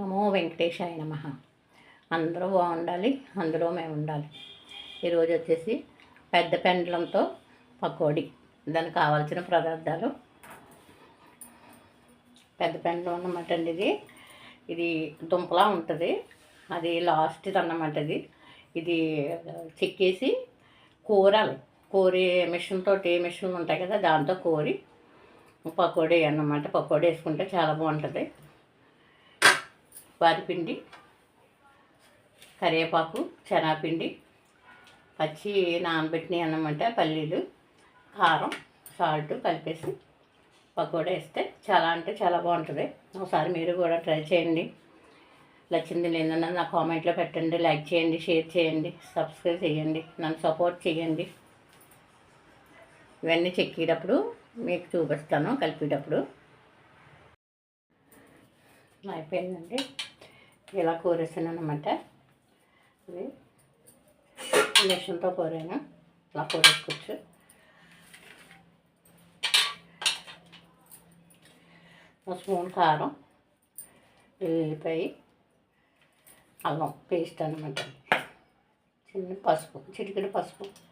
నమో వెంకటేశాయ నమ. అందరూ బాగుండాలి అందులో మేము ఉండాలి. ఈరోజు వచ్చేసి పెద్ద పెండలంతో పకోడీ. దానికి కావాల్సిన పదార్థాలు. పెద్ద పెండలం అన్నమాట అండి ఇది. ఇది దుంపలా ఉంటుంది. అది లాస్ట్ అన్నమాట ఇది ఇది చెక్కేసి కూరాలి. కోరి మిషన్ తోటి మిషన్ ఉంటాయి కదా దాంతో కోరి పకోడీ అన్నమాట. పకోడీ వేసుకుంటే చాలా బాగుంటుంది. వారిపిండి కరివేపాకు శనగపిండి పచ్చి నానబెట్టినవి అన్నమాట పల్లీలు కారం సాల్ట్ కలిపేసి పకోడా వేస్తే చాలా అంటే చాలా బాగుంటుంది. ఒకసారి మీరు కూడా ట్రై చేయండి. నచ్చింది లేదన్నా నా కామెంట్లో పెట్టండి లైక్ చేయండి షేర్ చేయండి సబ్స్క్రైబ్ చేయండి నన్ను సపోర్ట్ చేయండి. ఇవన్నీ చెక్కేటప్పుడు మీకు చూపిస్తాను కలిపేటప్పుడు. అయిపోయిందండి. ఇలా కూరేసాను అనమాట ఇది మిషన్తో కూరాను. ఇలా కూరేసుకోవచ్చు. స్పూన్ కారం ఎల్లిపాయ అల్లం పేస్ట్ అనమాట చిన్న పసుపు చిటికెడు పసుపు.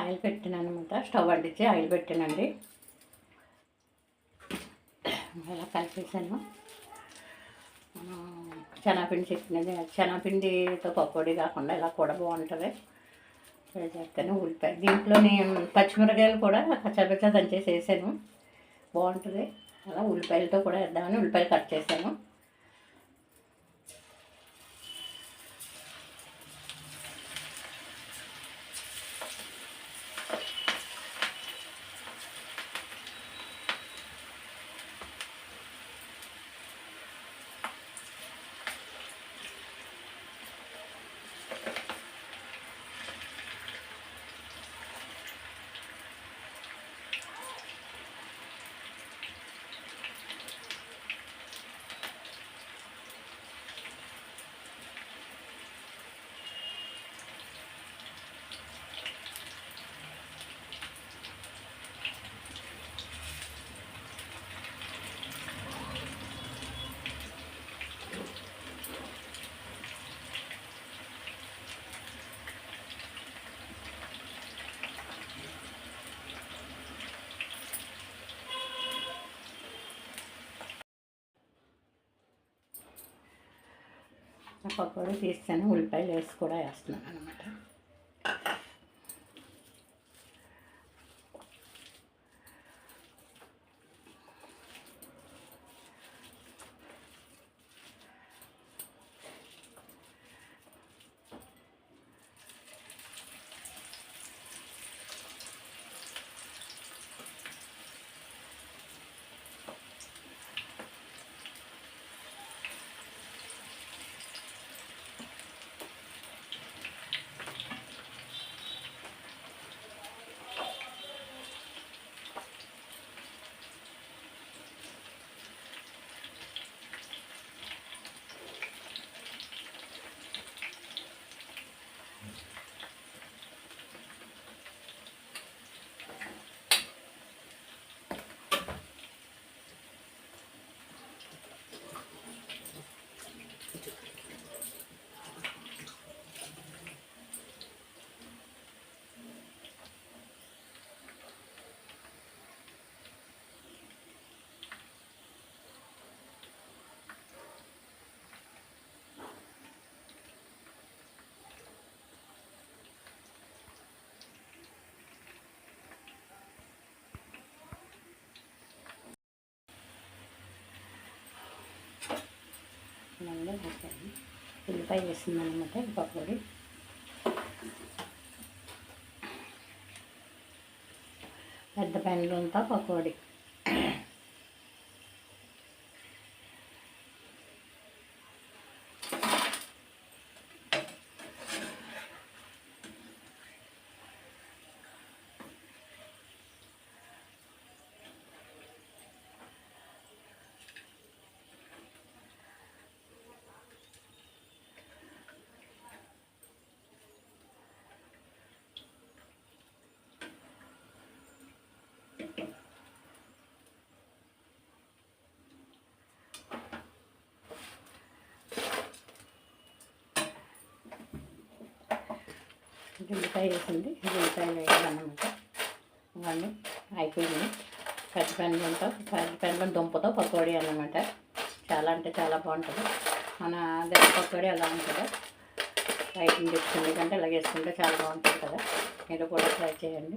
ఆయిల్ పెట్టాను అనమాట స్టవ్ అంటించి ఆయిల్ పెట్టానండి. ఇలా కలిపేసాను. శనగపిండి చెప్పినది శనగపిండితో పకోడీ కాకుండా ఇలా కూడా బాగుంటుంది. ఇలా చేస్తాను ఉల్లిపాయ. దీంట్లో నేను పచ్చిమిరకాయలు కూడా కచ్చాపచ్చా దంచేసి వేసాను. బాగుంటుంది. అలా ఉల్లిపాయలతో కూడా వేద్దామని ఉల్లిపాయలు కట్ చేశాను. పకోడీ తీస్తాను ఉల్లిపాయలు వేసి కూడా వేస్తున్నాను అనమాట వేసాను ఉల్లిపాయ వేసింది అనమాట పకోడీ. పెద్ద పెన్నులతో పకోడీ. ఉల్లిపాయ వేసింది. ఉల్లిపాయ వేయాలన్నమాట. ఇవన్నీ అయిపోయింది పెద్ద పెన్నులతో దుంపతో పకోడీ అన్నమాట. చాలా అంటే చాలా బాగుంటుంది. మన దగ్గర పకోడీ ఎలా ఉంటుందో. బయట నుంచి ఎందుకంటే ఇలా వేసుకుంటే చాలా బాగుంటుంది కదా. మీరు కూడా ట్రై చేయండి.